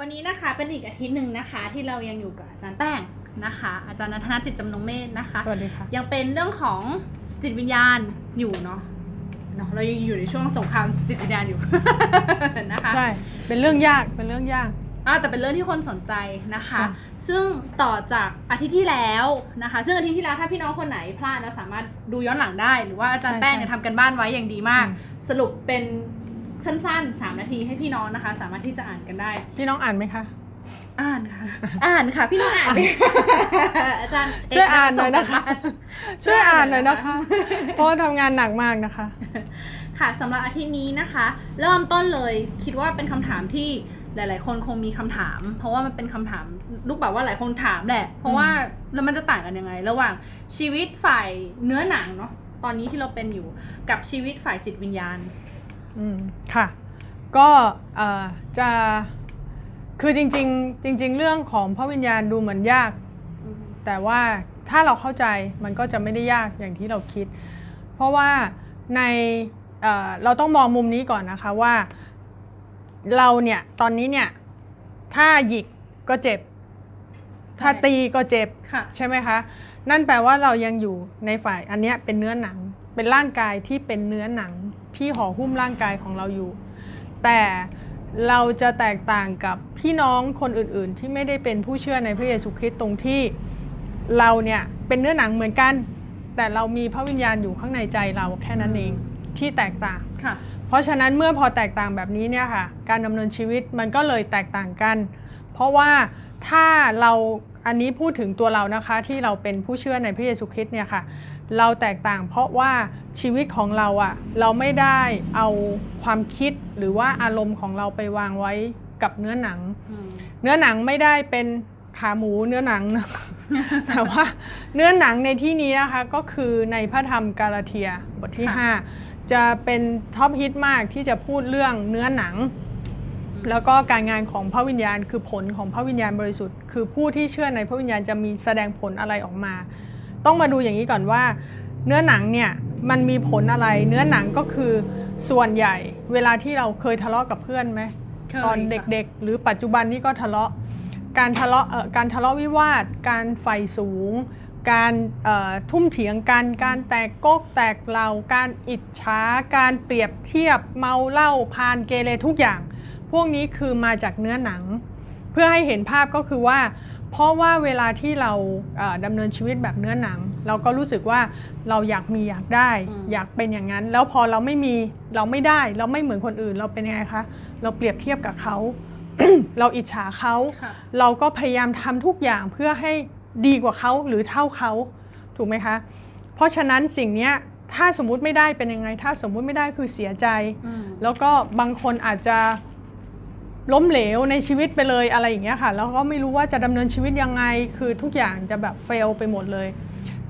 วันนี้นะคะเป็นอีกอาทิตย์หนึ่งนะคะ ที่เรายังอยู่กับอาจารย์แป้งนะคะ อาจารย์นัทนาจิตจำนงเมธนะคะ สวัสดีค่ะ ยังเป็นเรื่องของจิตวิญญาณอยู่เนาะเนาะเรายังอยู่ในช่วงสงครามจิตวิญญาณอยู่ นะคะใช่ เป็นเรื่องยากเป็นเรื่องยากอ่าแต่เป็นเรื่องที่คนสนใจนะคะค่ะซึ่งต่อจากอาทิตย์ที่แล้วนะคะ ซึ่งอาทิตย์ที่แล้วถ้าพี่น้องคนไหนพลาดแล้วสามารถดูย้อนหลังได้ หรือว่าอาจารย์แป้งเนี่ยทำกันบ้านไว้อย่างดีมาก สรุปเป็น สั้นๆ 3 นาทีให้พี่น้องนะคะ สามารถที่จะอ่านกันได้ พี่น้องอ่านไหมคะ อ่านค่ะ อ่านค่ะ พี่น้องอ่านไหมอาจารย์เช็คช่วยอ่านหน่อยนะคะส่งกลับบ้าช่วยอ่านหน่อยนะคะ เพราะว่าทำงานหนักมากนะคะ ค่ะสำหรับอาทิตย์นี้นะคะ เริ่มต้นเลยคิดว่าเป็นคำถามที่หลาย ๆ คนคงมีคำถาม เพราะว่ามันเป็นคำถามลูกแบบว่าหลายคนถามแหละ เพราะว่าแล้วมันจะต่างกันยังไง ระหว่างชีวิตฝ่ายเนื้อหนังเนาะตอนนี้ที่เราเป็นอยู่กับชีวิตฝ่ายจิตวิญญาณ อืมค่ะ ก็เอ่อจะคือจริง ๆ จริง ๆ เรื่องของพระวิญญาณดูเหมือนยากอืมแต่ว่าถ้าเราเข้าใจมันก็จะไม่ได้ยากอย่างที่เราคิด เพราะว่าในเอ่อเราต้องมองมุมนี้ก่อนนะคะว่าเราเนี่ยตอนนี้เนี่ยถ้าหยิกก็เจ็บ ถ้าตีก็เจ็บค่ะใช่ไหมคะ นั่นแปลว่าเรายังอยู่ในฝ่ายอันเนี้ยเป็นเนื้อหนัง เป็นร่างกายที่เป็นเนื้อหนัง ที่ห่อหุ้มร่างกายของเราอยู่ แต่เราจะแตกต่างกับพี่น้องคนอื่นๆ ที่ไม่ได้เป็นผู้เชื่อในพระเยซูคริสต์ตรงที่เราเนี่ยเป็นเนื้อหนังเหมือนกัน แต่เรามีพระวิญญาณอยู่ข้างในใจเราแค่นั้นเองที่แตกต่างค่ะเพราะฉะนั้นเมื่อพอแตกต่างแบบนี้เนี่ยค่ะ การดำเนินชีวิตมันก็เลยแตกต่างกัน เพราะว่าถ้าเรา อันนี้พูดถึงตัวเรานะคะที่เราเป็นผู้เชื่อในพระเยซูคริสต์เนี่ยค่ะ เราแตกต่างเพราะว่าชีวิตของเราอะเราไม่ได้เอาความคิดหรือว่าอารมณ์ของเราไปวางไว้กับเนื้อหนังอืมเนื้อหนังไม่ได้เป็นขาหมูเนื้อหนังนะแต่ว่าเนื้อหนังในที่นี้นะคะก็คือในพระธรรมกาลาเทียบทที่ค่ะ5จะเป็นท็อปฮิตมากที่จะพูดเรื่องเนื้อหนัง แล้วก็การงานของพระวิญญาณ คือผลของพระวิญญาณบริสุทธิ์ คือผู้ที่เชื่อในพระวิญญาณจะมีแสดงผลอะไรออกมา ต้องมาดูอย่างนี้ก่อนว่า เนื้อหนังเนี่ยมันมีผลอะไร เนื้อหนังก็คือส่วนใหญ่ เวลาที่เราเคยทะเลาะกับเพื่อนไหมคยตอนค่ะเด็กๆ หรือปัจจุบันนี้ก็ทะเลาะ การทะเลาะเอ่อการทะเลาะวิวาท การไฟสูง การเอ่อทุ่มเถียงกัน การแตกกกแตกเหล่า การอิจฉา การเปรียบเทียบ เมาเหล้าพานเกเรทุกอย่างพ วกนี้คือมาจากเนื้อหนัง เพื่อให้เห็นภาพก็คือว่า เพราะว่าเวลาที่เราเอ่อดำเนินชีวิตแบบเนื้อหนัง เราก็รู้สึกว่าเราอยากมีอยากได้อืมอยากเป็นอย่างนั้น แล้วพอเราไม่มีเราไม่ได้ เราไม่เหมือนคนอื่น เราเป็นยังไงคะเราเปรียบเทียบกับเขาเราอิจฉาเขาค่ะเราก็พยายามทำทุกอย่างเพื่อให้ดีกว่าเขาหรือเท่าเขาถูกไหมคะ เพราะฉะนั้นสิ่งเนี้ยถ้าสมมุติไม่ได้เป็นยังไง ถ้าสมมุติไม่ได้คือเสียใจอืมแล้วก็บางคนอาจจะ ล้มเหลวในชีวิตไปเลยอะไรอย่างเงี้ยค่ะ แล้วก็ไม่รู้ว่าจะดำเนินชีวิตยังไง คือทุกอย่างจะแบบเฟลไปหมดเลย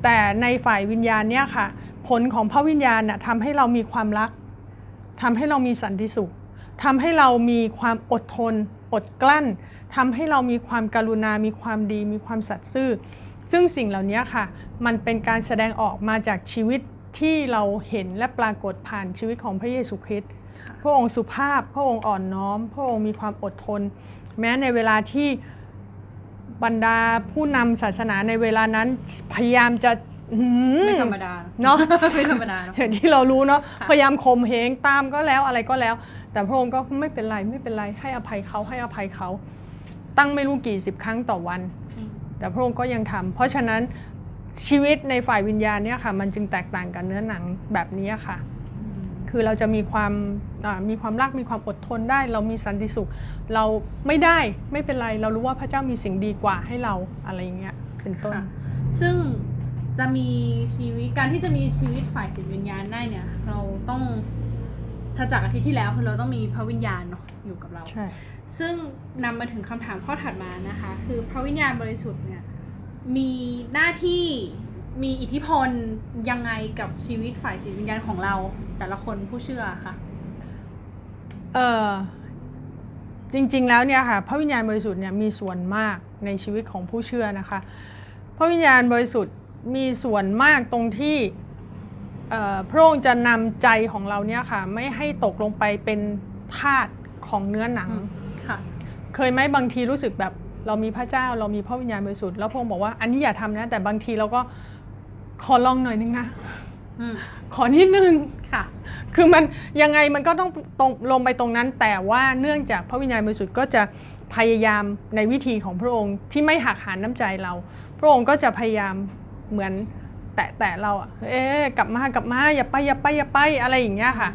แต่ในฝ่ายวิญญาณเนี่ยค่ะ ผลของพระวิญญาณน่ะทำให้เรามีความรักทำให้เรามีสันติสุขทำให้เรามีความอดทน อดกลั้นทำให้เรามีความกรุณา มีความดี มีความสัตย์ซื่อ ซึ่งสิ่งเหล่านี้ค่ะ มันเป็นการแสดงออกมาจากชีวิตที่เราเห็นและปรากฏผ่านชีวิตของพระเยซูคริสต์ พระองค์สุภาพ พระองค์อ่อนน้อม พระองค์มีความอดทน แม้ในเวลาที่บรรดาผู้นำศาสนาในเวลานั้นพยายามจะอื้อหือไม่ธรรมดาเนาะไม่ธรรมดาเนอะอย่างที่เรารู้เนาะค่ะพยายามข่มเหงตามก็แล้วอะไรก็แล้ว แต่พระองค์ก็ไม่เป็นไรไม่เป็นไรให้อภัยเขาให้อภัยเขา ตั้งไม่รู้กี่สิบครั้งต่อวันอืมแต่พระองค์ก็ยังทำเพราะฉะนั้นชีวิตในฝ่ายวิญญาณเนี่ยค่ะ มันจึงแตกต่างกันเนื้อหนังแบบนี้ค่ะ คือเราจะมีความอ่ามีความรักมีความอดทนได้ เรามีสันติสุข เราไม่ได้ไม่เป็นไรเรารู้ว่าพระเจ้ามีสิ่งดีกว่าให้เราอะไรอย่างเงี้ยเป็นต้นค่ะซึ่งจะมีชีวิตการที่จะมีชีวิตฝ่ายจิตวิญญาณได้เนี่ย เราต้องถ้าจากอาทิตย์ที่แล้วคือเราต้องมีพระวิญญาณเนาะอยู่กับเราใช่ซึ่งนำมาถึงคำถามข้อถัดมานะคะ คือพระวิญญาณบริสุทธิ์เนี่ยมีหน้าที่ มีอิทธิพลยังไงกับชีวิตฝ่ายจิตวิญญาณของเรา แต่ละคนผู้เชื่อค่ะเออจริงๆแล้วเนี่ยค่ะพระวิญญาณบริสุทธิ์เนี่ยมีส่วนมากในชีวิตของผู้เชื่อนะคะพระวิญญาณบริสุทธิ์มีส่วนมากตรงที่เอ่อพระองค์จะนำใจของเราเนี่ยค่ะไม่ให้ตกลงไปเป็นทาสของเนื้อหนังค่ะเคยไหมบางทีรู้สึกแบบเรามีพระเจ้าเรามีพระวิญญาณบริสุทธิ์แล้วพระองค์บอกว่าอันนี้อย่าทำนะแต่บางทีเราก็ ขอลองหน่อยนึงนะอืมขอนิดนึง ค่ะ คือมันยังไงมันก็ต้องตรงลงไปตรงนั้น แต่ว่าเนื่องจากพระวิญญาณบริสุทธิ์ก็จะพยายามในวิธีของพระองค์ที่ไม่หักหานน้ำใจเรา พระองค์ก็จะพยายามเหมือนแตะแตะเราอะเอ๊ะกลับมากลับมาอย่าไปอย่าไปอย่าไปอะไรอย่างเงี้ยค่ะ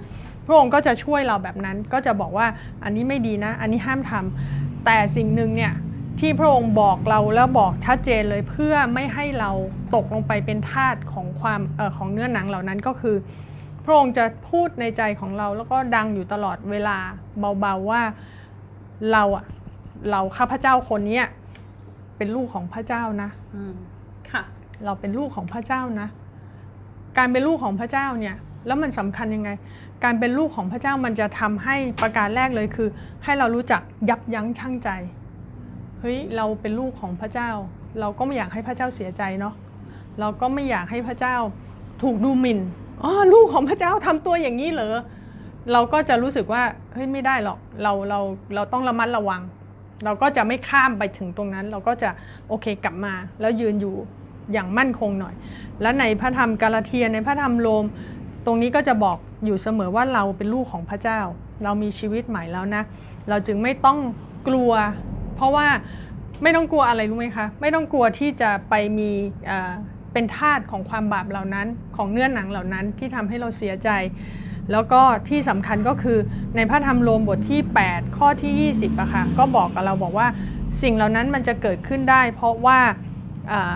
พระองค์ก็จะช่วยเราแบบนั้นก็จะบอกว่าอันนี้ไม่ดีนะ อันนี้ห้ามทำแต่สิ่งหนึ่งเนี่ย ที่พระองค์บอกเราแล้วบอกชัดเจนเลยเพื่อไม่ให้เราตกลงไปเป็นทาสของความเออของเนื้อหนังเหล่านั้นก็คือ พระองค์จะพูดในใจของเราแล้วก็ดังอยู่ตลอดเวลาเบาๆว่าเราอะเราข้าพเจ้าคนเนี้ยเป็นลูกของพระเจ้านะอืมค่ะ เราเป็นลูกของพระเจ้านะ การเป็นลูกของพระเจ้าเนี่ย แล้วมันสำคัญยังไง การเป็นลูกของพระเจ้ามันจะทำให้ประการแรกเลยคือ ให้เรารู้จักยับยั้งชั่งใจ เฮ้ยเราเป็นลูกของพระเจ้า เราก็ไม่อยากให้พระเจ้าเสียใจเนาะเราก็ไม่อยากให้พระเจ้าถูกดูหมิ่นอ๋อลูกของพระเจ้าทำตัวอย่างนี้เหรอเราก็จะรู้สึกว่าเฮ้ยไม่ได้หรอกเราเราเราต้องระมัดระวัง เราก็จะไม่ข้ามไปถึงตรงนั้น เราก็จะโอเคกลับมา แล้วยืนอยู่อย่างมั่นคงหน่อย และในพระธรรมกาลาเทียในพระธรรมโรม ตรงนี้ก็จะบอกอยู่เสมอว่าเราเป็นลูกของพระเจ้า เรามีชีวิตใหม่แล้วนะ เราจึงไม่ต้องกลัว เพราะว่าไม่ต้องกลัวอะไรรู้ไหมคะไม่ต้องกลัวที่จะไปมีเป็นทาสของความบาปเหล่านั้น ของเนื้อหนังเหล่านั้นที่ทำให้เราเสียใจ แล้วก็ที่สำคัญก็คือในพระธรรมโรมบทที่ 8 ข้อที่ 20อะค่ะก็บอกกับเราบอกว่าสิ่งเหล่านั้นมันจะเกิดขึ้นได้ เพราะว่าอ่า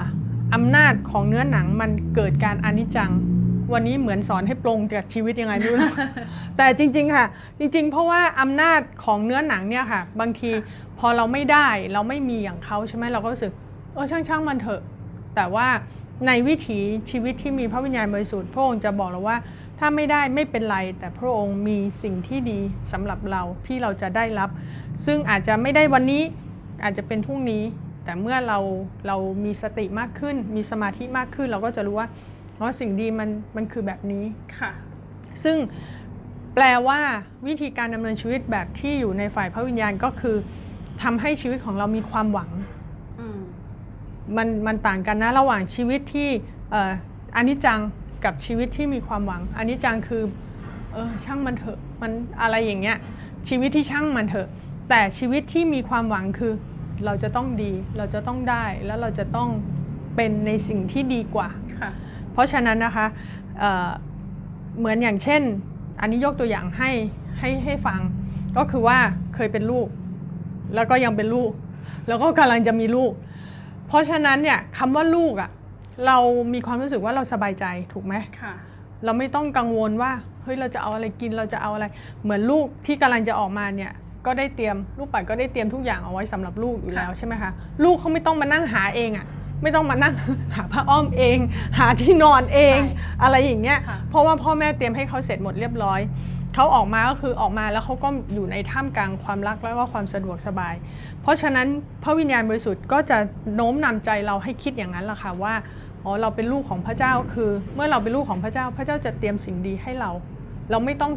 อำนาจของเนื้อหนังมันเกิดการอนิจจัง วันนี้เหมือนสอนให้ปรงจากชีวิตยังไงไม่รู้นะแต่จริง ๆ ค่ะ จริง ๆ เพราะว่าอำนาจของเนื้อหนังเนี่ยค่ะ บางทีพอเราไม่ได้เราไม่มีอย่างเขาใช่ไหมเราก็รู้สึกเออช่างช่างๆมันเถอะ แต่ว่าในวิถีชีวิตที่มีพระวิญญาณบริสุทธิ์พระองค์จะบอกเราว่า ถ้าไม่ได้ไม่เป็นไร แต่พระองค์มีสิ่งที่ดีสำหรับเราที่เราจะได้รับ ซึ่งอาจจะไม่ได้วันนี้อาจจะเป็นพรุ่งนี้ แต่เมื่อเราเรามีสติมากขึ้น มีสมาธิมากขึ้น เราก็จะรู้ว่า อ๋อสิ่งดีมันมันคือแบบนี้ค่ะ ซึ่งแปลว่าวิธีการดำเนินชีวิตแบบที่อยู่ในฝ่ายพระวิญญาณก็คือทำให้ชีวิตของเรามีความหวังอืมมันมันต่างกันนะระหว่างชีวิตที่เอ่ออนิจจังกับชีวิตที่มีความหวังอนิจจังคือเออช่างมันเถอะมันอะไรอย่างเงี้ยชีวิตที่ช่างมันเถอะ แต่ชีวิตที่มีความหวังคือ เราจะต้องดี เราจะต้องได้แล้วเราจะต้องเป็นในสิ่งที่ดีกว่าค่ะ เพราะฉะนั้นนะคะเอ่อเหมือนอย่างเช่น อันนี้ยกตัวอย่างให้ให้ให้ฟัง ก็คือว่าเคยเป็นลูก แล้วก็ยังเป็นลูก แล้วก็กำลังจะมีลูก เพราะฉะนั้นเนี่ยคำว่าลูกอะ่ะเรามีความรู้สึกว่าเราสบายใจถูกไหมค่ะเราไม่ต้องกังวลว่าเฮ้ยเราจะเอาอะไรกินเราจะเอาอะไร เหมือนลูกที่กำลังจะออกมาเนี่ยก็ได้เตรียมลูกปัดก็ได้เตรียมทุกอย่างเอาไว้สำหรับลูกอยู่แล้วใช่ไหมคะลูกเขาไม่ต้องมานั่งหาเองอะ่ะ ไม่ต้องมานั่ง หาผ้าอ้อมเอง หาที่นอนเองใช่อะไรอย่างเงี้ยค่ะ เพราะว่าพ่อแม่เตรียมให้เขาเสร็จหมดเรียบร้อยเขาออกมาก็คือออกมาแล้วเขาก็อยู่ในท่ามกลางความรักและก็ความสะดวกสบาย เพราะฉะนั้นพระวิญญาณบริสุทธิ์ก็จะโน้มนำใจเราให้คิดอย่างนั้นแหละค่ะว่าอ๋อเราเป็นลูกของพระเจ้าคือ เมื่อเราเป็นลูกของพระเจ้า พระเจ้าจะเตรียมสิ่งดีให้เรา เราไม่ต้อง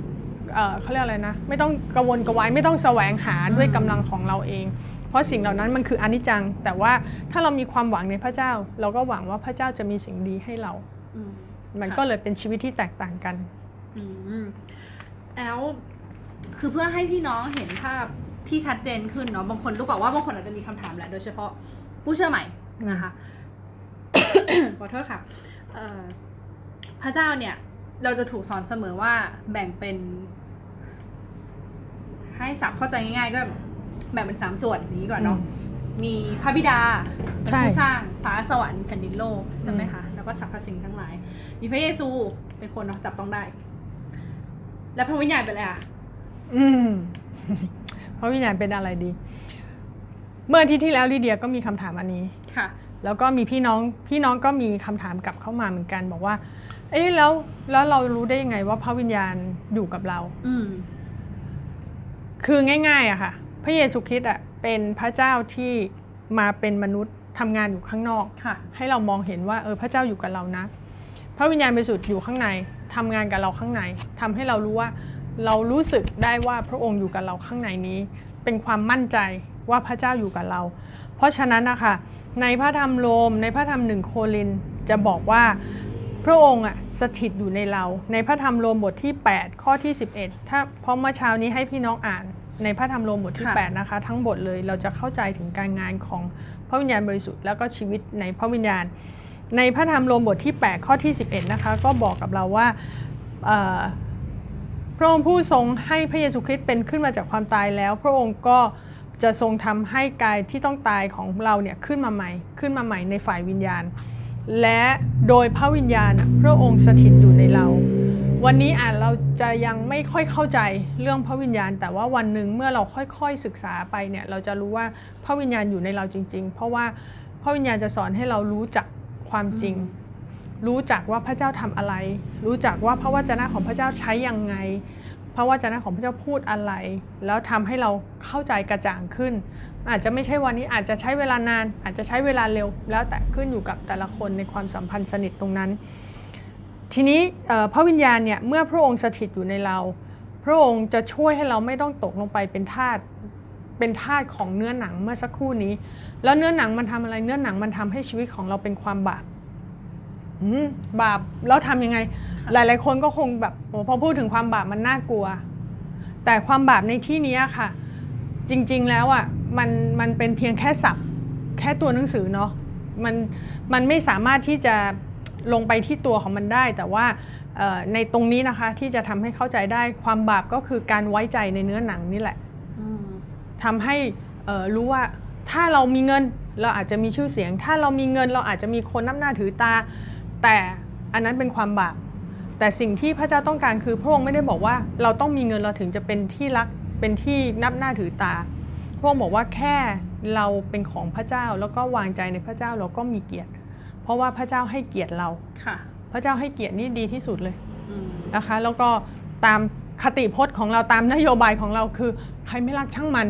เอ่อเขาเรียกอะไรนะ ไม่ต้องกระวนกระวายไม่ต้องแสวงหาด้วยอืมกำลังของเราเอง เพราะสิ่งเหล่านั้นมันคืออนิจจัง แต่ว่าถ้าเรามีความหวังในพระเจ้า เราก็หวังว่าพระเจ้าจะมีสิ่งดีให้เราอืมมันค่ะก็เลยเป็นชีวิตที่แตกต่างกันอืมแล้วคือเพื่อให้พี่น้องเห็นภาพที่ชัดเจนขึ้นเนาะบางคนรู้เปล่าว่าบางคนอาจจะมีคำถามแหละโดยเฉพาะผู้เชื่อใหม่นะคะขอโทษค่ะเอ่อพระเจ้าเนี่ย เราจะถูกสอนเสมอว่าแบ่งเป็น ให้สับเข้าใจง่ายๆก็ แบ่งเป็นสามส่วนอย่างนี้ก่อนเนาะอืมมีพระบิดาเป็นใช่ผู้สร้างฟ้าสวรรค์แผ่นดินโลกใช่ไหมคะแล้วก็สรรพสิ่งทั้งหลาย มีพระเยซูเป็นคนเนาะจับต้องได้ แล้วพระวิญญาณเป็นอะไรอะอืมพระวิญญาณเป็นอะไรดี เมื่ออาทิตย์ที่แล้วลีเดียก็มีคำถามอันนี้ค่ะ แล้วก็มีพี่น้องพี่น้องก็มีคำถามกลับเข้ามาเหมือนกัน บอกว่า เอ๊ะแล้วแล้วเรารู้ได้ยังไงว่าพระวิญญาณอยู่กับเรา อืมคือง่าย ๆอะค่ะ พระเยซูคริสต์อะเป็นพระเจ้าที่มาเป็นมนุษย์ทำงานอยู่ข้างนอกค่ะให้เรามองเห็นว่าเออพระเจ้าอยู่กับเรานะ พระวิญญาณบริสุทธิ์อยู่ข้างในทำงานกับเราข้างในทำให้เรารู้ว่าเรารู้สึกได้ว่าพระองค์อยู่กับเราข้างในนี้ เป็นความมั่นใจว่าพระเจ้าอยู่กับเรา เพราะฉะนั้นนะคะในพระธรรมโรมในพระธรรมหนึ่งโครินธ์จะบอกว่าพระองค์อะสถิตอยู่ในเรา ในพระธรรมโรมบทที่ 8 ข้อที่ 11 ถ้าเพราะเมื่อเช้านี้ให้พี่น้องอ่าน ในพระธรรมโรมบทที่ ค่ะ 8 นะคะ ทั้งบทเลยเราจะเข้าใจถึงการงานของพระวิญญาณบริสุทธิ์แล้วก็ชีวิตในพระวิญญาณ ในพระธรรมโรมบทที่ 8 ข้อที่ 11 นะคะ ก็บอกกับเราว่าเอ่อพระองค์ผู้ทรงให้พระเยซูคริสต์เป็นขึ้นมาจากความตายแล้ว พระองค์ก็จะทรงทำให้กายที่ต้องตายของเราเนี่ยขึ้นมาใหม่ ขึ้นมาใหม่ในฝ่ายวิญญาณ และโดยพระวิญญาณพระองค์สถิตอยู่ในเรา วันนี้อ่านเราจะยังไม่ค่อยเข้าใจเรื่องพระวิญญาณ แต่ว่าวันหนึ่งเมื่อเราค่อยๆศึกษาไปเนี่ยเราจะรู้ว่าพระวิญญาณอยู่ในเราจริง ๆ เพราะว่าพระวิญญาณจะสอนให้เรารู้จักความจริง รู้จักว่าพระเจ้าทำอะไร รู้จักว่าพระวจนะของพระเจ้าใช้ยังไง พระวจนะของพระเจ้าพูดอะไร แล้วทำให้เราเข้าใจกระจ่างขึ้น อาจจะไม่ใช่วันนี้อาจจะใช้เวลานาน อาจจะใช้เวลาเร็ว แล้วแต่ขึ้นอยู่กับแต่ละคนในความสัมพันธ์สนิทตรงนั้น ทีนี้เอ่อพระวิญญาณเนี่ยเมื่อพระองค์สถิตอยู่ในเรา พระองค์จะช่วยให้เราไม่ต้องตกลงไปเป็นทาสเป็นทาสของเนื้อหนังเมื่อสักครู่นี้ แล้วเนื้อหนังมันทำอะไร เนื้อหนังมันทำให้ชีวิตของเราเป็นความบาปอืมบาปแล้วทำยังไง หลาย ๆ คนก็คงแบบโอ้พอพูดถึงความบาปมันน่ากลัว แต่ความบาปในที่นี้ค่ะ จริง ๆ แล้วอะมันมันเป็นเพียงแค่ศัพท์ แค่ตัวหนังสือเนาะมันมันไม่สามารถที่จะ ลงไปที่ตัวของมันได้ แต่ว่าเอ่อในตรงนี้นะคะที่จะทำให้เข้าใจได้ความบาปก็คือการไว้ใจในเนื้อหนังนี่แหละอืมทำให้เอ่อรู้ว่าถ้าเรามีเงินเราอาจจะมีชื่อเสียง ถ้าเรามีเงินเราอาจจะมีคนนับหน้าถือตา แต่อันนั้นเป็นความบาปแต่สิ่งที่พระเจ้าต้องการคือพระองค์ไม่ได้บอกว่าเราต้องมีเงินเราถึงจะเป็นที่รักเป็นที่นับหน้าถือตา พระองค์บอกว่าแค่เราเป็นของพระเจ้าแล้วก็วางใจในพระเจ้าเราก็มีเกียรติเพ ราะว่าพระเจ้าให้เกียรติเราค่ะ พระเจ้าให้เกียรตินี่ดีที่สุดเลยอืมนะคะ แล้วก็ตามคติพจน์ของเราตามนโยบายของเราคือ ใครไม่รักช่างมัน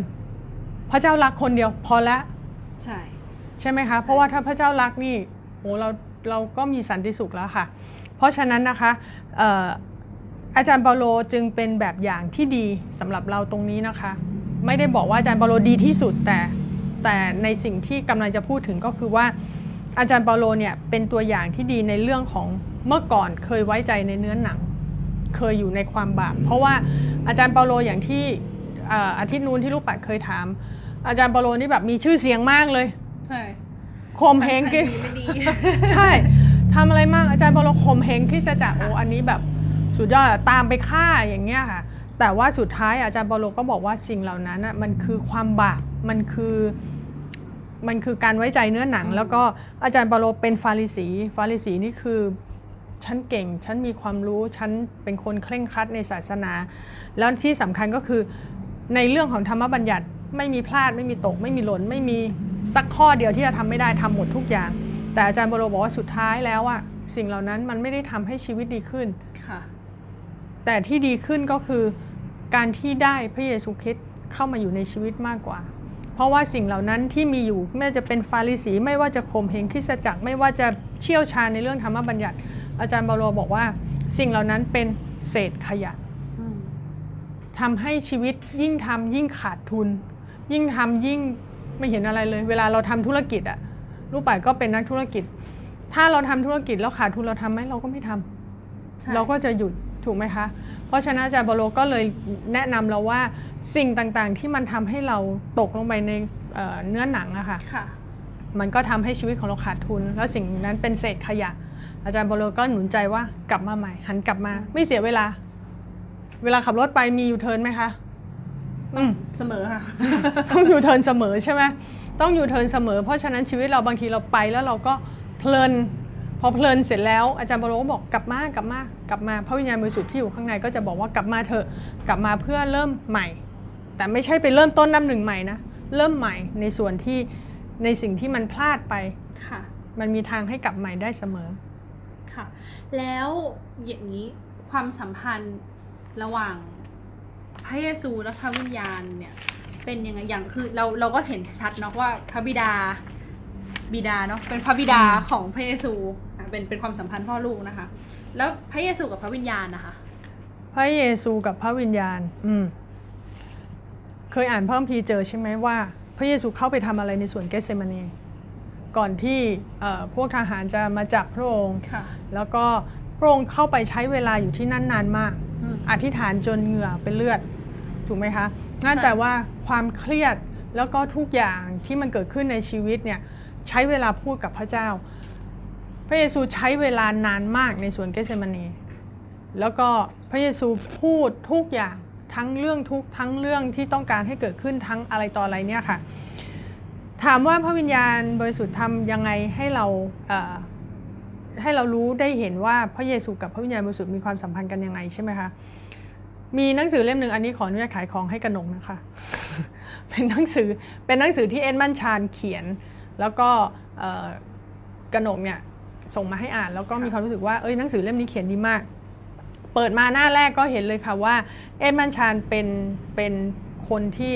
พระเจ้ารักคนเดียว พอแล้วใช่ใช่ไหมคะ เพราะว่าถ้าพระเจ้ารักนี่โอ้เราเราก็มีสันติสุขแล้วค่ะ เพราะฉะนั้นนะคะเอ่ออาจารย์เปาโลจึงเป็นแบบอย่างที่ดีสำหรับเราตรงนี้นะคะ ไม่ได้บอกว่าอาจารย์เปาโลดีที่สุดแต่แต่ในสิ่งที่กำลังจะพูดถึงก็คือว่า อาจารย์เปาโลเนี่ยเป็นตัวอย่างที่ดีในเรื่องของเมื่อก่อนเคยไว้ใจในเนื้อหนัง เคยอยู่ในความบาปเพราะว่าอาจารย์เปาโลอย่างที่เอ่ออาทิตย์นู้นที่ลูกปัดเคยถาม อาจารย์เปาโลนี่แบบมีชื่อเสียงมากเลยใช่ข่มเหงใครกินดีไม่ดีใช่ทำอะไรมากอาจารย์เปาโลข่มเหงคริสตจักรโอ้อันนี้แบบสุดยอดอะตามไปฆ่าอย่างเงี้ยค่ะแต่ว่าสุดท้ายอาจารย์เปาโลก็บอกว่าสิ่งเหล่านั้นน่ะมันคือความบาปมันคือ มันคือการไว้ใจเนื้อหนังอืมแล้วก็อาจารย์เปาโลเป็นฟาริสี ฟาริสีนี่คือฉันเก่ง ฉันมีความรู้ ฉันเป็นคนเคร่งครัดในศาสนา แล้วที่สำคัญก็คือในเรื่องของธรรมบัญญัติไม่มีพลาดไม่มีตก ไม่มีหล่นไม่มีสักข้อเดียวที่จะทำไม่ได้ทำหมดทุกอย่าง แต่อาจารย์บโรบอกว่าสุดท้ายแล้วอะสิ่งเหล่านั้นมันไม่ได้ทำให้ชีวิตดีขึ้นค่ะแต่ที่ดีขึ้นก็คือการที่ได้พระเยซูคริสต์เข้ามาอยู่ในชีวิตมากกว่า เพราะว่าสิ่งเหล่านั้นที่มีอยู่ไม่ว่าจะเป็นฟาริสี ไม่ว่าจะข่มเหงคริสตจักร ไม่ว่าจะเชี่ยวชาญในเรื่องธรรมบัญญัติ อาจารย์เปาโลบอกว่า สิ่งเหล่านั้นเป็นเศษขยะอืมทำให้ชีวิตยิ่งทำยิ่งขาดทุน ยิ่งทำยิ่งไม่เห็นอะไรเลย เวลาเราทำธุรกิจอะลูกป่ายก็เป็นนักธุรกิจ ถ้าเราทำธุรกิจแล้วขาดทุนเราทำไหมเราก็ไม่ทำใช่เราก็จะหยุดถูกไหมคะ เพราะฉะนั้นอาจารย์บโลก็เลยแนะนำเราว่าสิ่งต่างๆ ที่มันทำให้เราตกลงไปในเอ่อเนื้อหนังอะค่ะค่ะ มันก็ทำให้ชีวิตของเราขาดทุน แล้วสิ่งนั้นเป็นเศษขยะ อาจารย์บโลก็หนุนใจว่ากลับมาใหม่ หันกลับมา ไม่เสียเวลา เวลาขับรถไปมียูเทิร์นไหมคะอืม เสมอค่ะ ต้องยูเทิร์นเสมอใช่ไหมต้องยูเทิร์นเสมอ เพราะฉะนั้นชีวิตเราบางทีเราไปแล้วเราก็เพลิน พอเพลินเสร็จแล้วอาจารย์บโรก็บอกกลับมากลับมากลับมาพระวิญญาณบริสุทธิ์ที่อยู่ข้างในก็จะบอกว่ากลับมาเถอะกลับมาเพื่อเริ่มใหม่ แต่ไม่ใช่ไปเริ่มต้นน้ำหนึ่งใหม่นะเริ่มใหม่ในส่วนที่ในสิ่งที่มันพลาดไปค่ะ มันมีทางให้กลับใหม่ได้เสมอค่ะ แล้วอย่างนี้ความสัมพันธ์ระหว่างพระเยซูและพระวิญญาณเนี่ยเป็นยังไงอย่างคือเราเราก็เห็นชัดเนาะว่าพระบิดาบิดาเนาะเป็นพระบิดาอืมของพระเยซูอะ เป็นเป็นความสัมพันธ์พ่อลูกนะคะ แล้วพระเยซูกับพระวิญญาณนะคะ พระเยซูกับพระวิญญาณ อืม เคยอ่านพระคัมภีร์เจอใช่ไหมว่า พระเยซูเข้าไปทำอะไรในสวนเกสเซมานีก่อนที่เอ่อพวกทหารจะมาจับพระองค์ค่ะแล้วก็พระองค์เข้าไปใช้เวลาอยู่ที่นั่นนานมากอืมอธิษฐานจนเหงื่อเป็นเลือด ถูกไหมคะ นั่นค่ะแปลว่าความเครียดแล้วก็ทุกอย่างที่มันเกิดขึ้นในชีวิตเนี่ยใช้เวลาพูดกับพระเจ้า พระเยซูใช้เวลานานมากในสวนเกสเซมานีแล้วก็พระเยซูพูดทุกอย่างทั้งเรื่องทุกทั้งเรื่องที่ต้องการให้เกิดขึ้นทั้งอะไรต่ออะไรเนี่ยค่ะ ถามว่าพระวิญญาณบริสุทธิ์ทำยังไงให้เราเให้เรารู้ได้เห็นว่าพระเยซูกับพระวิญญาณบริสุทธิ์มีความสัมพันธ์กันยังไงใช่ไหมคะมีหนังสือเล่มหนึ่งอันนี้ขออนุญาตขายของให้กระหนงนะคะ เป็นหนังสือเป็นหนังสือที่เอ็ดมันชานเขียน แล้วก็กระหนงเนี่ย ส่งมาให้อ่านแล้วก็มีความรู้สึกว่าเอ้ยหนังสือเล่มนี้เขียนดีมาก เปิดมาหน้าแรกก็เห็นเลยค่ะว่า เอ็ดมันชานเป็นเป็นคนที่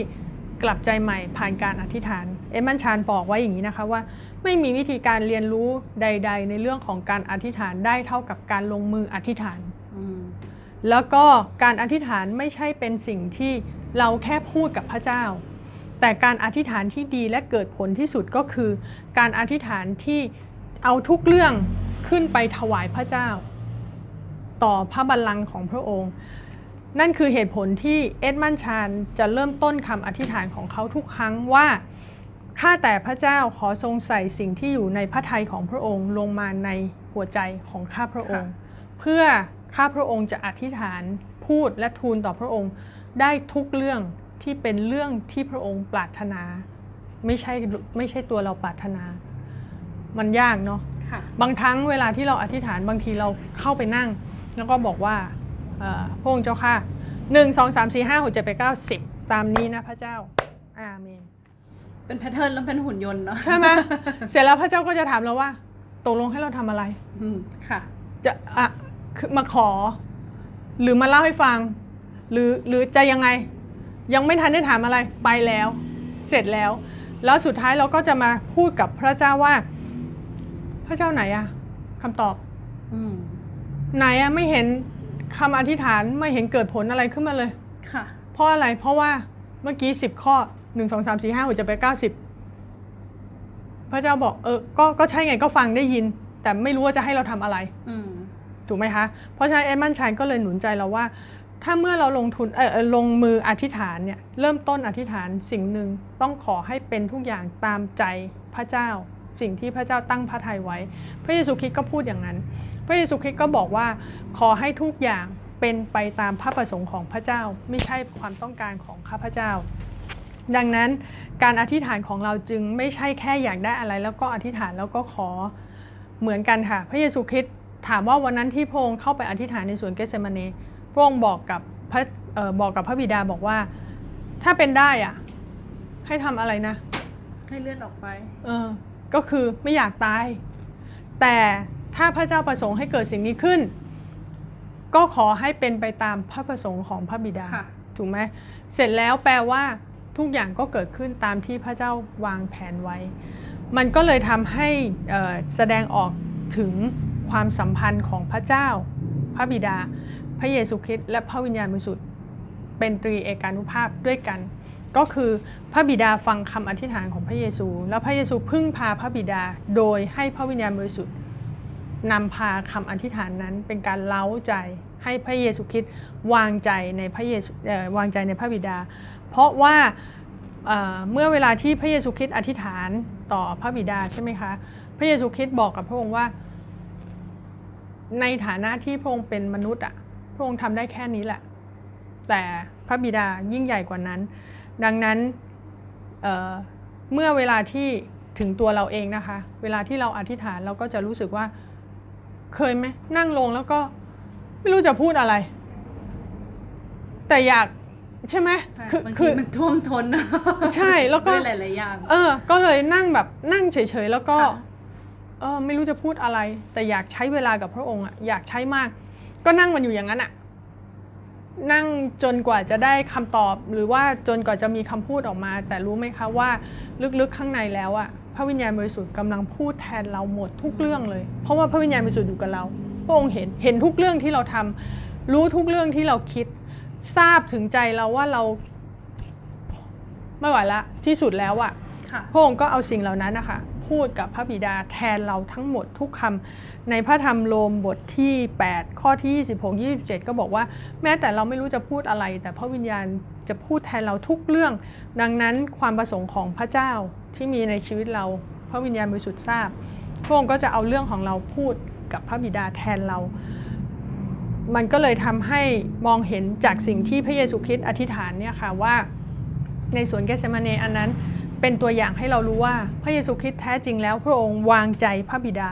กลับใจใหม่ผ่านการอธิษฐาน เอ็ดมันชานบอกไว้อย่างนี้นะคะว่า ไม่มีวิธีการเรียนรู้ใด ๆ ในเรื่องของการอธิษฐานได้เท่ากับการลงมืออธิษฐานอืมแล้วก็การอธิษฐานไม่ใช่เป็นสิ่งที่เราแค่พูดกับพระเจ้า แต่การอธิษฐานที่ดีและเกิดผลที่สุดก็คือ การอธิษฐานที่ เอาทุกเรื่องขึ้นไปถวายพระเจ้า ต่อพระบัลลังก์ของพระองค์ นั่นคือเหตุผลที่เอ็ดมันชานจะเริ่มต้นคำอธิษฐานของเขาทุกครั้งว่าข้าแต่พระเจ้าขอทรงใส่สิ่งที่อยู่ในพระทัยของพระองค์ลงมาในหัวใจของข้าพระองค์ เพื่อข้าพระองค์จะอธิษฐานพูดและทูลต่อพระองค์ได้ทุกเรื่องที่เป็นเรื่องที่พระองค์ปรารถนา ไม่ใช่ไม่ใช่ตัวเราปรารถนา มันยากเนาะค่ะบางครั้งเวลาที่เราอธิษฐานบางทีเราเข้าไปนั่ง แล้วก็บอกว่าเอ่อพระองค์เจ้าค่ะหนึ่งสองสามสี่ห้าหกเจ็ดแปดเก้าสิบตามนี้นะพระเจ้าอาเมน เป็นแพทเทิร์นแล้วเป็นหุ่นยนต์เนาะใช่ไหมเสร็จแล้วพระเจ้าก็จะถามเราว่าตกลงให้เราทำอะไรอืมค่ะ จะอะคือมาขอ หรือมาเล่าให้ฟัง หรือหรือจะยังไง ยังไม่ทันได้ถามอะไรไปแล้ว เสร็จแล้ว แล้วสุดท้ายเราก็จะมาพูดกับพระเจ้าว่าพ ระเจ้าไหนอะคำตอบ อืมไหนอะไม่เห็นคำอธิษฐานไม่เห็นเกิดผลอะไรขึ้นมาเลย ค่ะ เพราะอะไร เพราะว่าเมื่อกี้สิบข้อหนึ่งสองสามสี่ห้าหกจะไปเก้าสิบพระเจ้าบอกเออก็ก็ใช่ไงก็ฟังได้ยิน แต่ไม่รู้ว่าจะให้เราทำอะไร อืม ถูกไหมคะ เพราะฉะนั้นเอ็ดมันชัยก็เลยหนุนใจเราว่า ถ้าเมื่อเราลงทุนเออเอ่อลงมืออธิษฐานเนี่ยเริ่มต้นอธิษฐานสิ่งหนึ่งต้องขอให้เป็นทุกอย่างตามใจพระเจ้า สิ่งที่พระเจ้าตั้งพระทัยไว้ พระเยซูคริสต์ก็พูดอย่างนั้น พระเยซูคริสต์ก็บอกว่าขอให้ทุกอย่างเป็นไปตามพระประสงค์ของพระเจ้าไม่ใช่ความต้องการของข้าพเจ้า ดังนั้นการอธิษฐานของเราจึงไม่ใช่แค่อยากได้อะไร แล้วก็อธิษฐานแล้วก็ขอเหมือนกันค่ะ พระเยซูคริสต์ถามว่าวันนั้นที่พระองค์เข้าไปอธิษฐานในสวนเกสเซมานีพระองค์บอกกับพระเอ่อบอกกับพระบิดาบอกว่า ถ้าเป็นได้อะให้ทำอะไรนะ ให้เลื่อนออกไป เออ ก็คือไม่อยากตาย แต่ถ้าพระเจ้าประสงค์ให้เกิดสิ่งนี้ขึ้น ก็ขอให้เป็นไปตามพระประสงค์ของพระบิดาค่ะถูกไหมเสร็จแล้วแปลว่าทุกอย่างก็เกิดขึ้นตามที่พระเจ้าวางแผนไว้ มันก็เลยทำให้เอ่อแสดงออกถึงความสัมพันธ์ของพระเจ้า พระบิดา พระเยซูคริสต์และพระวิญญาณบริสุทธิ์เป็นตรีเอกานุภาพด้วยกัน ก็คือพระบิดาฟังคำอธิษฐานของพระเยซู แล้วพระเยซูพึ่งพาพระบิดาโดยให้พระวิญญาณบริสุทธิ์นำพาคำอธิษฐานนั้นเป็นการเล้าใจให้พระเยซูคริสต์วางใจในพระเยซูวางใจในพระบิดา เพราะว่าเเมื่อเวลาที่พระเยซูคริสต์อธิษฐานต่อพระบิดาใช่ไหมคะ พระเยซูคริสต์บอกกับพระองค์ว่า ในฐานะที่พระองค์เป็นมนุษย์อะพระองค์ทำได้แค่นี้แหละ แต่พระบิดายิ่งใหญ่กว่านั้น ดังนั้นเอ่อเมื่อเวลาที่ถึงตัวเราเองนะคะ เวลาที่เราอธิษฐานเราก็จะรู้สึกว่าเคยไหมนั่งลงแล้วก็ไม่รู้จะพูดอะไร แต่อยากใช่ไหมใช่คือบางคืทีอมันท่วมท้นใช่แล้วก็ด้วยหลายๆอย่างเออ ก็เลยนั่งแบบนั่งเฉยๆแล้วก็ค่ะเออไม่รู้จะพูดอะไร แต่อยากใช้เวลากับพระองค์อะอยากใช้มาก ก็นั่งมันอยู่อย่างนั้นอะ นั่งจนกว่าจะได้คำตอบ หรือว่าจนกว่าจะมีคำพูดออกมา แต่รู้ไหมคะว่าลึกๆข้างในแล้วอะพระวิญญาณบริสุทธิ์กำลังพูดแทนเราหมดทุกเรื่องเลย เพราะว่าพระวิญญาณบริสุทธิ์อยู่กับเราพระองค์เห็นเห็นทุกเรื่องที่เราทำรู้ทุกเรื่องที่เราคิด ทราบถึงใจเราว่าเราไม่ไหวละที่สุดแล้วอะค่ะพระองค์ก็เอาสิ่งเหล่านั้นนะคะ พูดกับพระบิดาแทนเราทั้งหมดทุกคำในพระธรรมโรมบทที่ 8 ข้อที่ 26 27 ก็บอกว่า แม้แต่เราไม่รู้จะพูดอะไร แต่พระวิญญาณจะพูดแทนเราทุกเรื่อง ดังนั้นความประสงค์ของพระเจ้าที่มีในชีวิตเรา พระวิญญาณบริสุทธิ์ทราบพระองค์ก็จะเอาเรื่องของเราพูดกับพระบิดาแทนเรา มันก็เลยทำให้มองเห็นจากสิ่งที่พระเยซูคริสต์อธิษฐานเนี่ยค่ะว่าในสวนเกสเมเนอันนั้น เป็นตัวอย่างให้เรารู้ว่าพระเยซูคริสต์แท้จริงแล้วพระองค์วางใจพระบิดา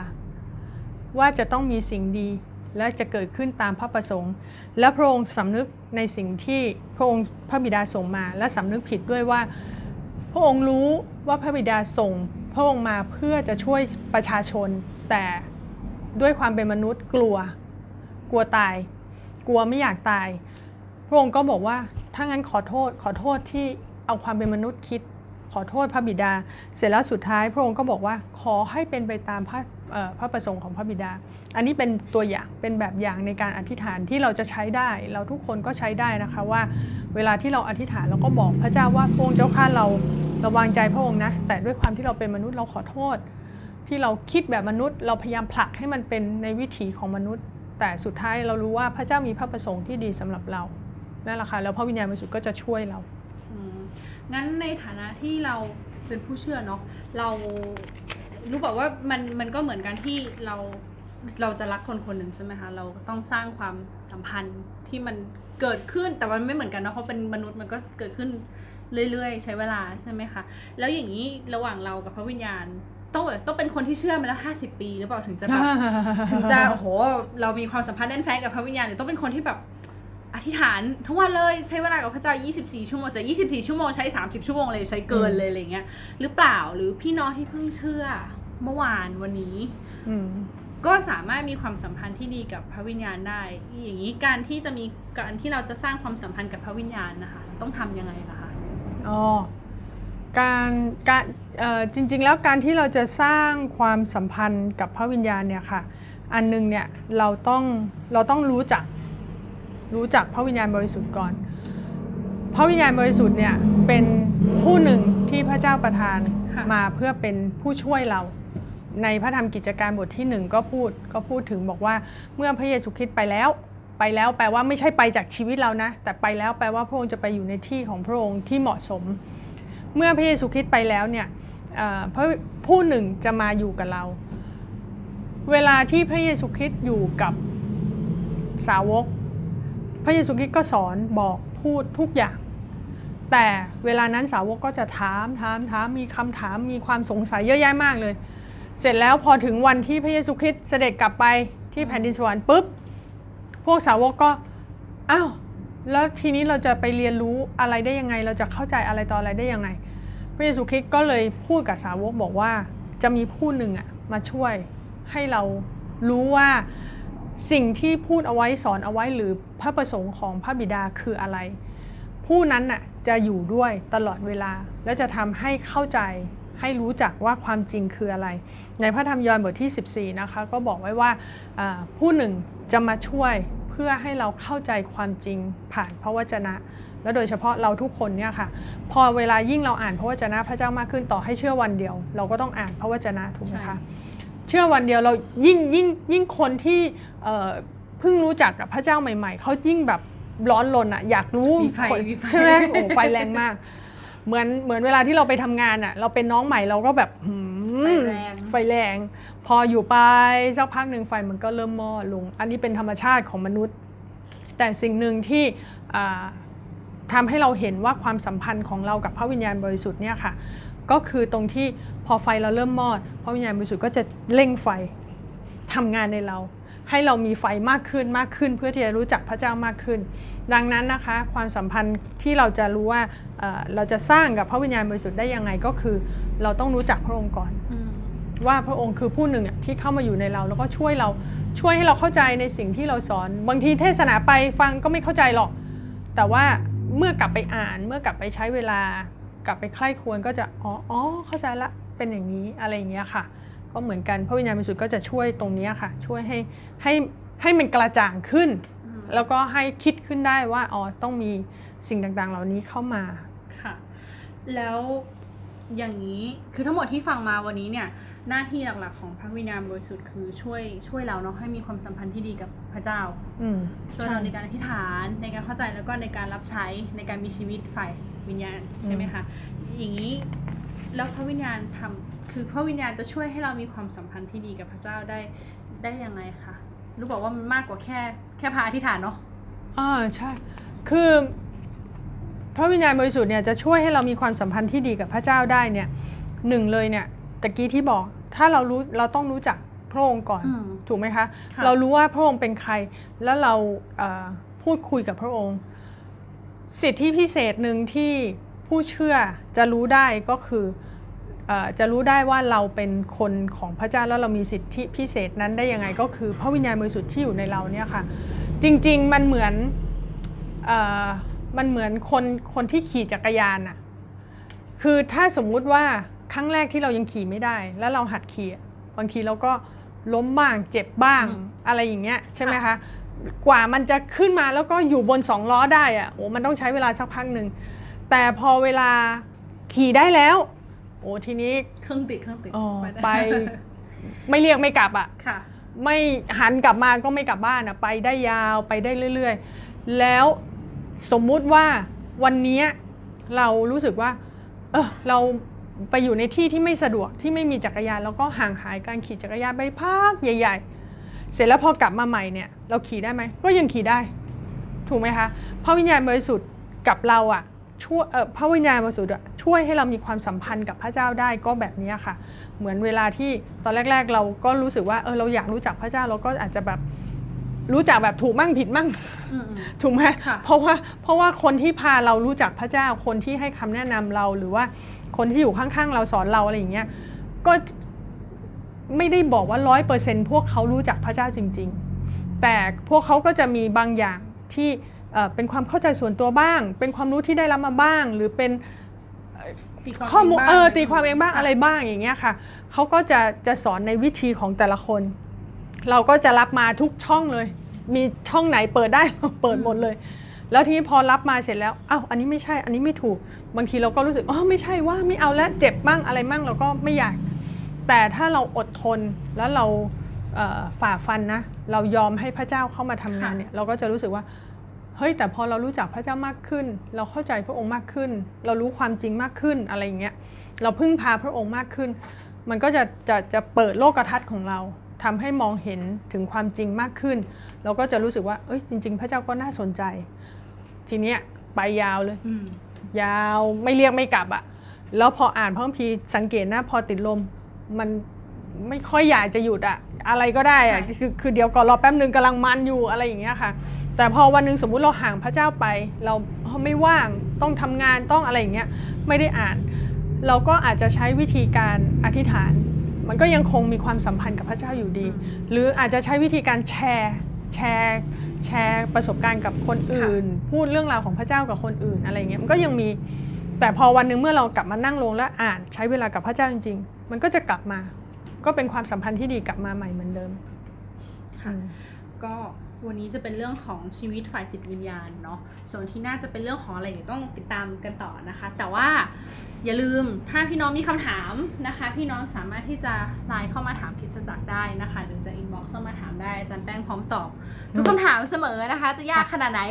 ว่าจะต้องมีสิ่งดีและจะเกิดขึ้นตามพระประสงค์ และพระองค์สำนึกในสิ่งที่พระองค์พระบิดาส่งมา และสำนึกผิดด้วยว่า พระองค์รู้ว่าพระบิดาส่ง พระองค์มาเพื่อจะช่วยประชาชน แต่ด้วยความเป็นมนุษย์กลัว กลัวตาย กลัวไม่อยากตาย พระองค์ก็บอกว่าถ้างั้นขอโทษขอโทษที่เอาความเป็นมนุษย์คิด ขอโทษพระบิดา เสร็จแล้วสุดท้ายพระองค์ก็บอกว่าขอให้เป็นไปตามพระพระประสงค์ของพระบิดา อันนี้เป็นตัวอย่างเป็นแบบอย่างในการอธิษฐานที่เราจะใช้ได้ เราทุกคนก็ใช้ได้นะคะว่า เวลาที่เราอธิษฐานเราก็บอกพระเจ้าว่าพระองค์เจ้าข้าเราราวางใจพระองค์นะ แต่ด้วยความที่เราเป็นมนุษย์เราขอโทษ ที่เราคิดแบบมนุษย์ เราพยายามผลักให้มันเป็นในวิถีของมนุษย์ แต่สุดท้ายเรารู้ว่าพระเจ้ามีพระประสงค์ที่ดีสำหรับเรานั่นแหละค่ะแล้วพระวิญญาณบริสุทธิ์ก็จะช่วยเรา งั้นในฐานะที่เราเป็นผู้เชื่อเนาะเรารู้บอกว่ามันมันก็เหมือนกันที่เราเราจะรักคนคนหนึ่งใช่ไหมคะเราต้องสร้างความสัมพันธ์ที่มันเกิดขึ้นแต่มันไม่เหมือนกันเนาะเพราะเป็นมนุษย์มันก็เกิดขึ้นเรื่อยๆ ใช้เวลาใช่ไหมคะแล้วอย่างนี้ระหว่างเรากับพระวิญญาณต้องต้องเป็นคนที่เชื่อมาแล้วห้าสิบปีหรือเปล่าถึงจะแบบถึงจะโอ้โหเรามีความสัมพันธ์แน่นแฟ้นกับพระวิญญาณเนี่ต้องเป็นคนที่แบบ อธิษฐานทุกวันเลยใช้เวลากับพระเจ้า 24 ชั่วโมงจะ 24 ชั่วโมงใช้ 30 ชั่วโมงเลยใช้เกินเลยอะไรเงี้ยหรือเปล่าหรือพี่น้องที่เพิ่งเชื่อเมื่อวานวันนี้อืมก็สามารถมีความสัมพันธ์ที่ดีกับพระวิญญาณได้ อย่างนี้การที่จะมีการที่เราจะสร้างความสัมพันธ์กับพระวิญญาณนะคะต้องทำยังไงล่ะคะอ๋อการการเอ่อจริง ๆ แล้วการที่เราจะสร้างความสัมพันธ์กับพระวิญญาณเนี่ยค่ะ อันหนึงเนี่ยเราต้องเราต้องรู้จัก รู้จักพระวิญญาณบริสุทธิ์ก่อน พระวิญญาณบริสุทธิ์เนี่ยเป็นผู้หนึ่งที่พระเจ้าประทานค่ะมาเพื่อเป็นผู้ช่วยเรา ในพระธรรมกิจการบทที่หนึ่งก็พูดก็พูดถึงบอกว่าเมื่อพระเยซูคริสต์ไปแล้วไปแล้วแปลว่าไม่ใช่ไปจากชีวิตเรานะ แต่ไปแล้วแปลว่าพระองค์จะไปอยู่ในที่ของพระองค์ที่เหมาะสม เมื่อพระเยซูคริสต์ไปแล้วเนี่ยเอ่อพระผู้หนึ่งจะมาอยู่กับเรา เวลาที่พระเยซูคริสต์อยู่กับสาวก พระเยซูคริสต์ก็สอนบอกพูดทุกอย่าง แต่เวลานั้นสาวกก็จะถามถามถามมีคำถามมีความสงสัยเยอะแยะมากเลย เสร็จแล้วพอถึงวันที่พระเยซูคริสต์เสด็จกลับไปที่แผ่นดินสวรรค์ปุ๊บพวกสาวกก็อ้าวแล้วทีนี้เราจะไปเรียนรู้อะไรได้ยังไง เราจะเข้าใจอะไรต่ออะไรได้ยังไง พระเยซูคริสต์ก็เลยพูดกับสาวกบอกว่าจะมีผู้หนึ่งอะมาช่วยให้เรารู้ว่า สิ่งที่พูดเอาไว้สอนเอาไว้หรือพระประสงค์ของพระบิดาคืออะไร ผู้นั้นน่ะจะอยู่ด้วยตลอดเวลา และจะทำให้เข้าใจให้รู้จักว่าความจริงคืออะไร ในพระธรรมยอห์นบทที่ 14 นะคะ ก็บอกไว้ว่าผู้หนึ่งจะมาช่วยเพื่อให้เราเข้าใจความจริงผ่านพระวจนะ และโดยเฉพาะเราทุกคนเนี่ยค่ะ พอเวลายิ่งเราอ่านพระวจนะพระเจ้ามากขึ้นต่อให้เชื่อวันเดียว เราก็ต้องอ่านพระวจนะถูกไหมคะ เชื่อวันเดียวเรายิ่งยิ่งยิ่งคนที่เอ่อเพิ่งรู้จักกับพระเจ้าใหม่ ๆเขายิ่งแบบร้อนรนอะอยากรู้มีไฟคนมีไฟใช่ไหมโอ้ไฟแรงมาก เหมือนเหมือนเวลาที่เราไปทำงานอะเราเป็นน้องใหม่เราก็แบบหืมไฟแรงไฟแรง พออยู่ไปสักพักหนึ่งไฟมันก็เริ่มมอดลง อันนี้เป็นธรรมชาติของมนุษย์ แต่สิ่งหนึ่งที่อ่าทำให้เราเห็นว่าความสัมพันธ์ของเรากับพระวิญญาณบริสุทธิ์เนี่ยค่ะ ก็คือตรงที่พอไฟเราเริ่มมอดพระวิญญาณบริสุทธิ์ก็จะเร่งไฟทำงานในเรา ให้เรามีไฟมากขึ้นมากขึ้น เพื่อที่จะรู้จักพระเจ้ามากขึ้น ดังนั้นนะคะ ความสัมพันธ์ที่เราจะรู้ว่าเอ่อเราจะสร้างกับพระวิญญาณบริสุทธิ์ได้ยังไงก็คือ เราต้องรู้จักพระองค์ก่อนอืมว่าพระองค์คือผู้หนึ่งอะที่เข้ามาอยู่ในเราแล้วก็ช่วยเราช่วยให้เราเข้าใจในสิ่งที่เราสอน บางทีเทศนาไปฟังก็ไม่เข้าใจหรอก แต่ว่าเมื่อกลับไปอ่านเมื่อกลับไปใช้เวลา กลับไปใคร่ควรก็จะอ๋ออ๋อเข้าใจละเป็นอย่างนี้อะไรอย่างเงี้ยค่ะ ก็เหมือนกันพระวิญญาณบริสุทธิ์ก็จะช่วยตรงเนี้ยค่ะ ช่วยให้ให้ให้มันกระจ่างขึ้นอืมแล้วก็ให้คิดขึ้นได้ว่าอ๋อต้องมีสิ่งต่างๆ เหล่านี้เข้ามาค่ะ แล้วอย่างนี้คือทั้งหมดที่ฟังมาวันนี้เนี่ยหน้าที่หลักๆของพระวิญญาณบริสุทธิ์คือช่วยช่วยเราเนาะให้มีความสัมพันธ์ที่ดีกับพระเจ้าอืมช่วยเราในการอธิษฐานในการเข้าใจแล้วก็ในการรับใช้ในการมีชีวิตฝ่าย วิญญาณใช่ไหมคะอย่างนี้แล้วพระวิญญาณทำคือพระวิญญาณจะช่วยให้เรามีความสัมพันธ์ที่ดีกับพระเจ้าได้ได้ยังไงคะรู้บอกว่ามันมากกว่าแค่แค่พาอธิษฐานเนาะอ่าใช่คือพระวิญญาณบริสุทธิ์เนี่ยจะช่วยให้เรามีความสัมพันธ์ที่ดีกับพระเจ้าได้เนี่ยหนึ่งเลยเนี่ยตะกี้ที่บอกถ้าเรารู้เราต้องรู้จักพระองค์ก่อนอืมถูกไหมคะค่ะเรารู้ว่าพระองค์เป็นใครแล้วเราเอ่อพูดคุยกับพระองค์ สิทธิพิเศษหนึ่งที่ผู้เชื่อจะรู้ได้ก็คือเออจะรู้ได้ว่าเราเป็นคนของพระเจ้าแล้วเรามีสิทธิพิเศษนั้นได้ยังไงก็คือพระวิญญาณบริสุทธิ์ที่อยู่ในเราเนี่ยค่ะจริงๆมันเหมือนเออมันเหมือนคนคนที่ขี่จักรยานอะคือถ้าสมมุติว่าครั้งแรกที่เรายังขี่ไม่ได้ แล้วเราหัดขี่อะบางทีเราก็ล้มบ้างเจ็บบ้างอืมอะไรอย่างเงี้ยใช่ไหมคะ กว่ามันจะขึ้นมาแล้วก็อยู่บนสองล้อได้อะโอ้มันต้องใช้เวลาสักพักหนึ่งแต่พอเวลาขี่ได้แล้ว โอ้ทีนี้เครื่องติดเครื่องติดอ๋อด้ไป ไม่เรียกไม่กลับอะค่ะ ไม่หันกลับมาก็ไม่กลับบ้านอะไปได้ยาวไปได้เรื่อย ๆ แล้วสมมุติว่าวันเนี้ยเรารู้สึกว่า เออเราไปอยู่ในที่ที่ไม่สะดวกที่ไม่มีจักรยาน แล้วก็ห่างหายการขี่จักรยานไปพักใหญ่ ๆ เสร็จแล้วพอกลับมาใหม่เนี่ยเราขี่ได้ไหมก็ยังขี่ได้ ถูกไหมคะพระวิญญาณบริสุทธิ์กับเราอะช่วยเออพระวิญญาณบริสุทธิ์อะช่วยให้เรามีความสัมพันธ์กับพระเจ้าได้ก็แบบเนี้ยค่ะ เหมือนเวลาที่ตอนแรก ๆ เราก็รู้สึกว่าเออเราอยากรู้จักพระเจ้าเราก็อาจจะแบบรู้จักแบบถูกมั่งผิดมั่งอืมอืมถูกไหมค่ะเพราะว่าเพราะว่าคนที่พาเรารู้จักพระเจ้าคนที่ให้คำแนะนำเราหรือว่าคนที่อยู่ข้างๆเราสอนเราอะไรอย่างเงี้ยก็ ไม่ได้บอกว่าร้อยเปอร์เซ็นพวกเขารู้จักพระเจ้าจริง ๆ แต่พวกเขาก็จะมีบางอย่างที่เอ่อเป็นความเข้าใจส่วนตัวบ้าง เป็นความรู้ที่ได้รับมาบ้าง หรือเป็นตีความข้อมูลงบ้างเออตีความเองบ้างอะไรบ้างอย่างเงี้ยค่ะเขาก็จะจะสอนในวิธีของแต่ละคน เราก็จะรับมาทุกช่องเลย มีช่องไหนเปิดได้เราเปิดหมดเลย แล้วทีนี้พอรับมาเสร็จแล้วอ้าวอันนี้ไม่ใช่อันนี้ไม่ถูก บางทีเราก็รู้สึกอ๋อไม่ใช่ว่าไม่เอาแล้วเจ็บบ้างอะไรบ้างเราก็ไม่อยาก แต่ถ้าเราอดทนแล้วเราเอ่อฝ่าฟันนะเรายอมให้พระเจ้าเข้ามาทำงานเนี่ยเราก็จะรู้สึกว่าเฮ้ยแต่พอเรารู้จักพระเจ้ามากขึ้น เราเข้าใจพระองค์มากขึ้น เรารู้ความจริงมากขึ้นอะไรอย่างเงี้ยเราพึ่งพาพระองค์มากขึ้น มันก็จะจะจะเปิดโลกทัศน์ของเราทำให้มองเห็นถึงความจริงมากขึ้น เราก็จะรู้สึกว่าเอ้ยจริง ๆ พระเจ้าก็น่าสนใจ ทีเนี้ยไปยาวเลยอืมยาวไม่เรียกไม่กลับอะ่ะแล้วพออ่านพระคัมภีร์สังเกตนะพอติดลม มันไม่ค่อยอยากจะหยุดอะอะไรก็ได้อะคือคือเดี๋ยวก่อนรอแป๊บนึงกำลังมันอยู่อะไรอย่างเงี้ยค่ะ แต่พอวันหนึงสมมุติเราห่างพระเจ้าไป เราไม่ว่างต้องทำงานต้องอะไรอย่างเงี้ยไม่ได้อ่าน เราก็อาจจะใช้วิธีการอธิษฐาน มันก็ยังคงมีความสัมพันธ์กับพระเจ้าอยู่ดี หรืออาจจะใช้วิธีการแชร์แชร์แชร์ประสบการณ์กับคนอื่น พูดเรื่องราวของพระเจ้ากับคนอื่นอะไรเงี้ยมันก็ยังมี แต่พอวันหนึ่งเมื่อเรากลับมานั่งลงแล้วอ่านใช้เวลากับพระเจ้าจริง ๆ มันก็จะกลับมา ก็เป็นความสัมพันธ์ที่ดีกลับมาใหม่เหมือนเดิมค่ะก็วันนี้จะเป็นเรื่องของชีวิตฝ่ายจิตวิญญาณเนาะ ส่วนที่น่าจะเป็นเรื่องของอะไรเดี๋ยวต้องติดตามกันต่อนะคะ แต่ว่าอย่าลืมถ้าพี่น้องมีคำถามนะคะ พี่น้องสามารถที่จะไลน์เข้ามาถามคิดจักรได้นะคะ หรือจะอินบ็อกซ์เข้ามาถามได้อาจารย์แป้งพร้อมตอบทุกคำถามเสมอนะคะ จะยากขนาดไหน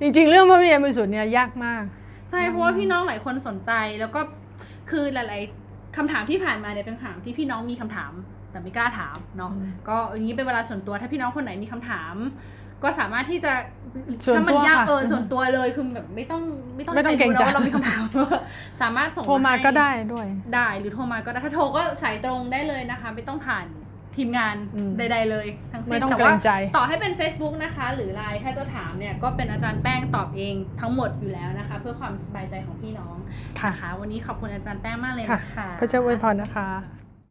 จริงๆ เรื่องพระวิญญาณบริสุทธิ์เนี่ยยากมาก ใช่เพราะว่าพี่น้องหลายคนสนใจแล้วก็คือหลาย ๆคำถามที่ผ่านมาเนี่ยเป็นคำถามที่พี่น้องมีคำถาม แต่ไม่กล้าถามเนาะอืมก็อย่างนี้เป็นเวลาส่วนตัวถ้าพี่น้องคนไหนมีคำถาม ก็สามารถที่จะส่วนตัวถ้ามันยากค่ะเออส่วนตัวเลยคือแบบไม่ต้องไม่ต้องไม่ต้องให้ใครรู้เกรงใจนะว่าเรามีคำถาม สามารถส่งโทรมาให้ก็ได้ด้วย ได้หรือโทรมาก็ได้ถ้าโทรก็สายตรงได้เลยนะคะ ไม่ต้องผ่าน ทีมงานอืมใด ๆ เลย ทั้งสิ้ไม่นต้องแต่เกรว่างใจ ต่อให้เป็น Facebook นะคะ หรือ Line ถ้าจะถามเนี่ยก็เป็นอาจารย์แป้งตอบเองทั้งหมดอยู่แล้วนะคะ เพื่อความสบายใจของพี่น้องค่ะ นะคะวันนี้ขอบคุณอาจารย์แป้งมากเลยค่ะนะคะ พระเจ้าอวยพรนะคะ